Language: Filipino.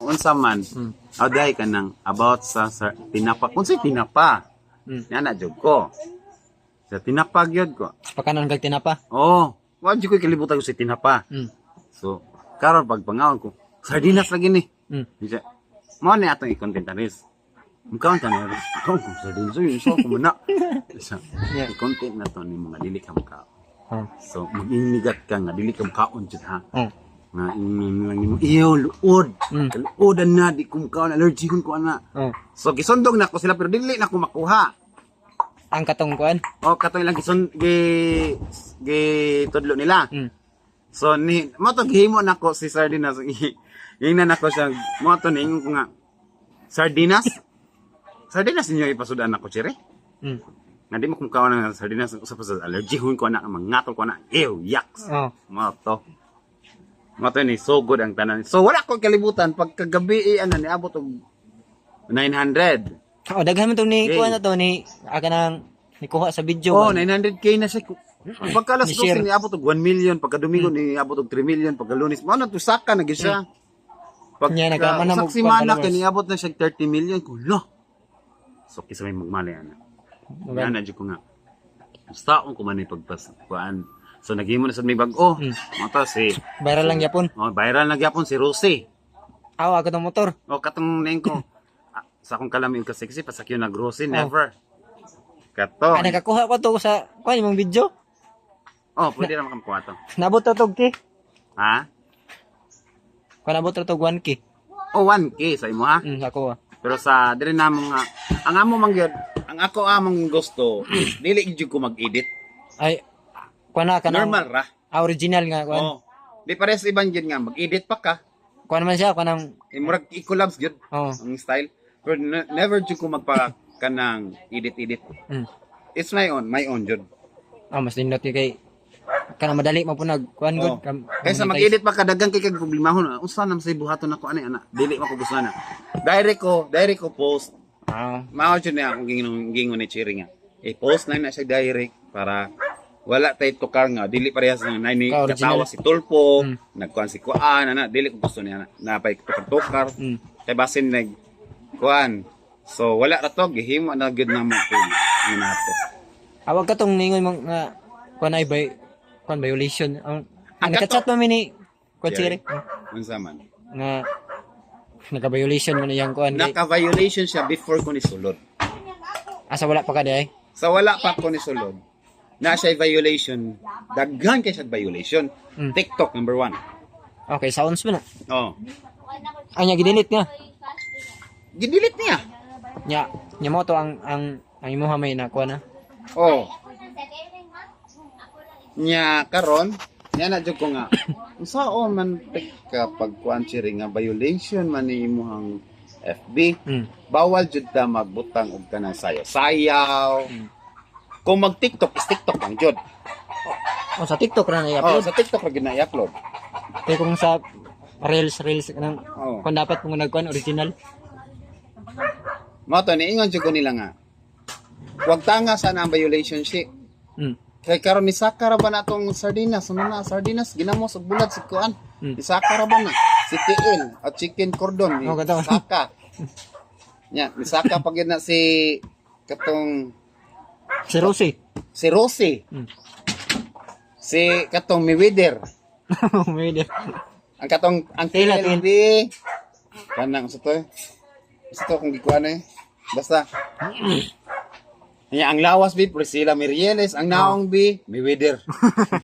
unsa man Mm. auday ka nang about sa, sa tinapa kung sa tinapa Mm. yan na jud ko sa tinapa gyud ko Pakanon kag tinapa. oh wa jud ko kalibutan ko sa tinapa Mm. so karon pag pangaon ko sardinas lagi ni Mm. Diya, mo ni atong i-content anis Mukhaon ka na rin. Ikaw kung sardinas yun. So, kumana. Isa, Yeah. i-content na to ni mga dili ka mukha. Oh. So, mag-inigat ka nga. Dili ka mukhaon dyan ha. Oh. Nga, ingin lang mo. Iyo, luod. Mm. Luodan na. Di ko mukhaon. Allergy ko ko ana. Oh. So, gisundong na ko sila. Pero dili na ko makuha. Ang katong kuan. O, katoy lang gison, gi, gi, tudlo nila. Mm. So, ni, mo to gihimo na ko si Sardinas. Ingnan ako siya. Mo to ni, ingon ko nga. Sardinas? Sardinas ninyo ipasudan ako, chire? Mm. Nga di mo kung kawan ng sardinas, usap sa allergy, hun ko na, mangatol ko na, ew, yaks. Oh. Mo to. Mo to ni, so good ang tanan. So, wala ko kalibutan. Pagkagabi, eh, ano, ni abot og 900. Oh, daghan man to ni kuan na to ni aga nang ni kuha sa video. Oh, man. 900k na siya. Pagka alas Ni 12, share. ni abot og 1 million. Pagka Domingo, ni abot og 3 million. Pagka Lunes, mo na to, saka na gyud siya. Pag Nya, nagkaman na sa mo- simana, followers. kini abot na siya 30 million. Kulo. So, kisa may magmali, ana. Okay. Yan na ko nga. Gustaon ko man ni pagpas kuan. So naghimo na sa may bag-o. Mm. Mata si Viral lang yapon. oh, viral na gyapon si Rosie. Aw ako tong motor. O katong neng ko. ah, sa akong kalamin ka sexy pasakyo nag Rosie never. Kato. Ah, nakakuha ko to sa kuan imong video. Oh, pwede ra makamkuha to. Nabot to tog ki. Ha? Kuan nabot to tog 1k. O 1k sa imo ha. Mm, ako ah. Pero sa dire na mo nga ang amo man gyud, ang ako among gusto, dili gyud ko mag-edit. Ay kuan na kanang Normal ra. ah, original nga kuan. Oh. Di pares ibang gyud nga mag-edit pa ka. Kuan man siya kuan nang Imurag i-collabs gyud. oh. ang style. Pero ne- never jud ko magpa kanang edit-edit. Mm. It's my own, my own jud. Ah, mas nindot kay kay kana madali mo po nag kuan gud. kam- Kaysa mag-edit pa kadagang kay kag problemahon. Unsa nam say buhaton ako ani ana. Dili man ko gusto na. Direct ko, direct ko post. Ah. Mao jud niya akong gingon gingon ni Chiri nga. I-post na na siya direct para wala tay tukar nga dili parehas na ni Ka-original. katawa si Tulpo, Mm. nagkuan si Kuan ana dili ko gusto niya na, na pay tukar-tukar. Mm. kay basin nag kuan. So wala ra to gihimo na gyud na mo nato. Awag ka tong ningon mong nga kuan ay bay kuan violation. Ang Ang nagka-chat mo mini kuan sire Unsa man? nga nagka-violation man iyang kuan Naka-violation siya before ko ni sulod. asa wala pa ka di ay. Sa wala pa ko ni sulod, na siya violation. Daghan kay siya violation. Mm. TikTok number one. Okay, sounds mo na. Oh. Anya gidelete nga. Gidilit niya. Nya, nya mo to ang ang ang imuha may na kuan na. Oh. Nya karon, nya na jud ko nga. Unsaon man ka pagkuan chiri nga violation man ni imong FB. Mm. Bawal jud ta magbutang og kanang sayaw. Sayaw. Mm. Kung mag TikTok is TikTok lang jud. Oh, sa TikTok ra na Oh, i-upload. sa TikTok ra gid na i-upload. Kaya kung sa Reels, Reels, kanang, Oh. kung dapat kung nagkuhan, original. Mo to niingon jud ko nila nga. Huwag tanga sana ang violation shit. Mm. Kay karon ni Sakara ba na sardinas? Ano na sardinas ginamos og bulat si kuan. Mm. Ni Sakara ba na? Si KL at chicken cordon ni Oh, kato. Saka. Nya, ni Saka pag yun na si katong Si Rosie. si Rosie. Mm. Si katong Mayweather. May di. Ang katong ang Tila, KLB. Kanang sa to. eh. Sa to kung gikuan eh. Basta. Nya ang lawas bi Priscilla Mirieles, ang naong bi Mayweather.